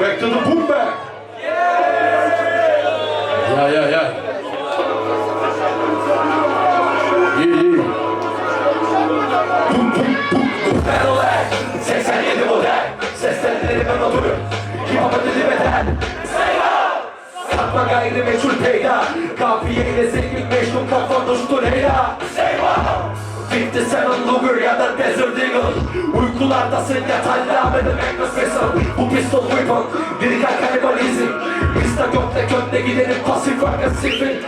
back to the boom back. Yeah, yeah, yeah. Yeah, yeah. Boom, boom, boom. Meloler, 87 model. Seslenleri ben olurum. Kim ama dedi beden. Seyran. Satma gayrimeşhul peyda. Kafiye ile sevgin meşhur kafan dostu Leyla. Seyran. 57 Luger ya da Desert Eagle. Uykulardasın yat allamedim Vessel Bu pistol weapon Lirikal kanibalizm Pista gökte kökte gidelim pasif agresifin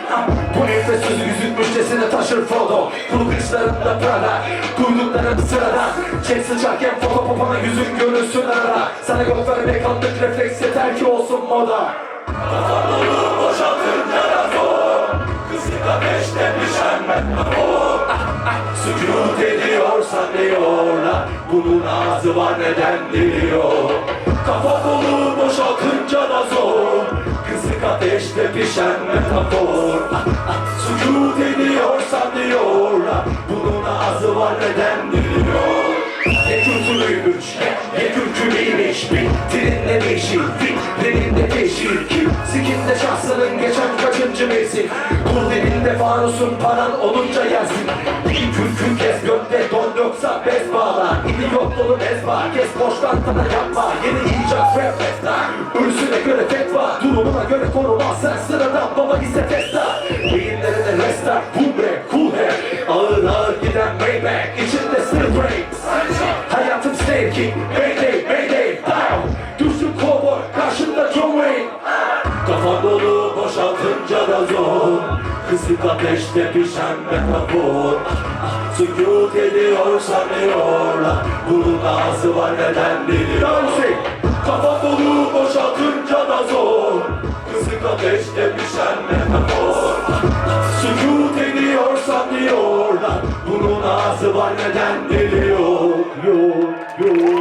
Bu nefes sözü yüzükmüşçesine taşır Frodo. Kuru kışlarında Prada Duyduklarım sırada. Çek sıcakken foto popona yüzün görünsün arada. Sana yok vermek anlık refleks yeter ki olsun moda. dolu ediyorsan diyorlar Bunun ağzı var neden diliyor? Kafa dolu boşaltınca da zor. Kısık ateşte pişen metafor. Sükut ediyorsan diyorlar Bunun ağzı var neden diliyor? Ne kültürlüymüş ne, ne kültürlüymüş Bitirin değişir Fikrin değişir Kim sikinde şahsının geçen kaçıncı mevsim? Kur dibinde fanusun paran olunca yersin İki kürkün kes gökte bez bağla İdiot dolu mezba kes boştan tana yapma. Yeni icat rap festa Ölüsüne göre fetva. Durumuna göre koruma. Sen sıradan baba ise festa. Beyinlerine restart Boom rap cool rap Ağır ağır giden Maybach. İçinde still breaks. Hayatım snake kick Mayday mayday down. Düştüm kovboy. Karşımda John Wayne. Kafam dolu boşaltınca da zor. Kısık ateşte pişen metafor. Ah, ah, Sükut ediyor sanıyorlar Bunun ağzı var neden biliyor şey. Kafa dolu boşaltınca da zor. Kızık ateşte pişen metafor Sükut ediyor sanıyorlar Bunun ağzı var neden biliyor Yok yok.